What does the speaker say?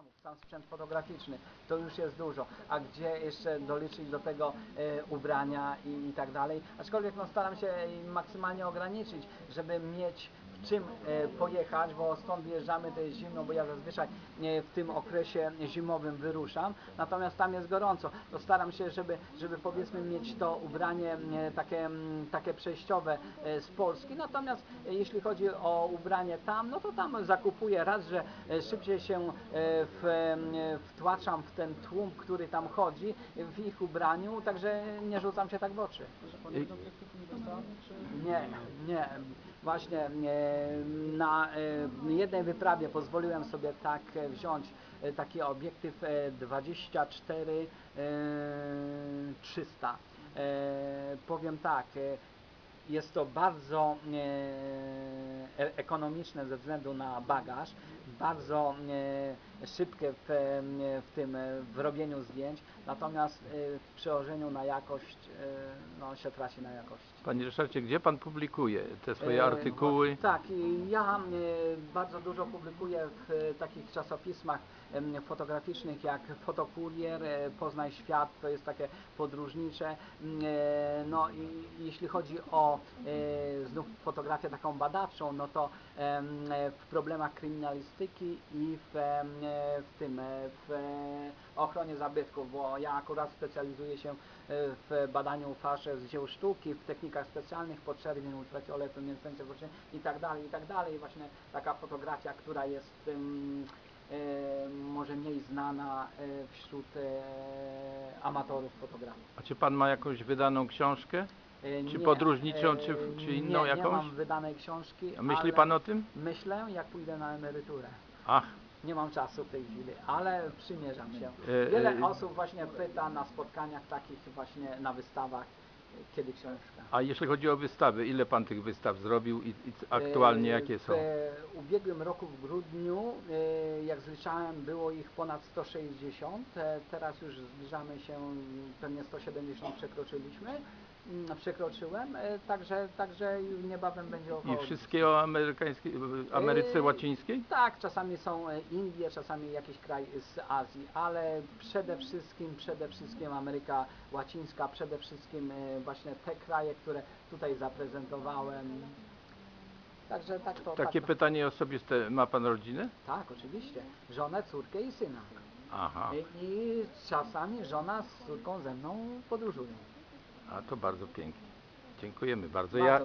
programów, sam sprzęt fotograficzny, to już jest dużo. A gdzie jeszcze doliczyć do tego e, ubrania i, i tak dalej. Aczkolwiek no, staram się maksymalnie ograniczyć, żeby mieć czym e, pojechać, bo stąd wyjeżdżamy, to jest zimno, bo ja zazwyczaj e, w tym okresie zimowym wyruszam, natomiast tam jest gorąco, to staram się, żeby, żeby powiedzmy mieć to ubranie e, takie, takie przejściowe z Polski, natomiast jeśli chodzi o ubranie tam, no to tam zakupuję. Raz, że szybciej się w, wtłaczam w ten tłum, który tam chodzi, w ich ubraniu, także nie rzucam się tak w oczy. Nie, nie. Właśnie e, na e, jednej wyprawie pozwoliłem sobie tak e, wziąć e, taki obiektyw e, 24 e, 300. E, Powiem tak, jest to bardzo ekonomiczne ze względu na bagaż, bardzo e, szybkie w, e, w tym e, w robieniu zdjęć, natomiast e, w przełożeniu na jakość e, no, się traci na jakości. Panie Ryszardzie, gdzie pan publikuje te swoje E, artykuły? Tak, ja e, bardzo dużo publikuję w e, takich czasopismach fotograficznych jak Fotokurier, e, Poznaj Świat, to jest takie podróżnicze. E, No i jeśli chodzi o e, znów fotografię taką badawczą, no to w problemach kryminalistyki i w, w tym, e, w ochronie zabytków, bo ja akurat specjalizuję się e, w badaniu fałszerstw z dzieł sztuki, w technikach specjalnych, podczerwień, ultrafioletu, mięsęcia i tak dalej, i tak dalej. Właśnie taka fotografia, która jest e, może mniej znana wśród amatorów fotografii. A czy pan ma jakąś wydaną książkę? E, Czy nie, podróżniczą, e, czy- czy nie, inną Nie jakąś? mam wydanej książki, A myśli pan o tym? myślę, jak pójdę na emeryturę. Ach, Nie mam czasu w tej chwili, ale przymierzam się. E, Wiele e, osób właśnie pyta na spotkaniach takich właśnie na wystawach, e, kiedy książka. a jeśli chodzi o wystawy, ile pan tych wystaw zrobił i, i aktualnie E, jakie w są? e, ubiegłym roku w grudniu, e, jak zliczałem, było ich ponad 160. E, Teraz już zbliżamy się, pewnie 170 przekroczyliśmy. Mm, Przekroczyłem, e, także, także niebawem będzie około. I wszystkie o amerykańskiej, Ameryce E, Łacińskiej? Tak, czasami są e, Indie, czasami jakiś kraj z Azji, ale przede wszystkim, przede wszystkim Ameryka Łacińska, przede wszystkim właśnie te kraje, które tutaj zaprezentowałem. Także tak to. Takie tak, pytanie osobiste, ma pan rodzinę? tak, oczywiście. Żonę, córkę i syna. Aha, I, I czasami żona z córką ze mną podróżują. A to bardzo pięknie. Dziękujemy bardzo. Ja,